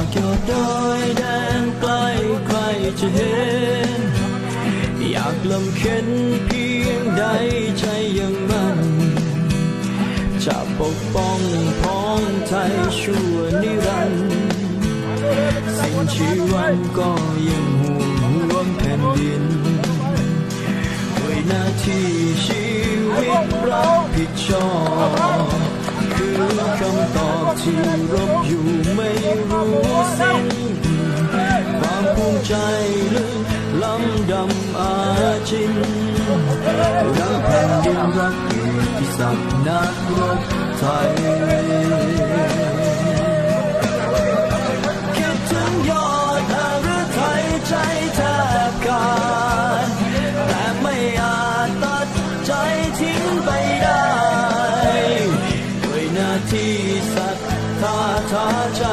ากยอดดอยแดนไกล้ใครจะเห็น อยากลำเข็นเพียงใดใจยังมันจะปกป้องพ้องไทยชั่วนิรันดร์สิ้นชีวันก็ยังห่วงห่วงแผ่นดินด้วยหน้าที่ชีวิตรับผิดชอบคือคำตอบที่รบอยู่ไม่ สิ้นความภูมิใจลึกล้ำดำอาชินรักแผ่นดินรักเกียรติศักดิ์นักรบไทยคิถึงยอดอาฤทัยใจแทบขาดแต่ไม่อาจตัดใจทิ้งไปได้ด้วยหน้าที่ศรัทธาท้าใจ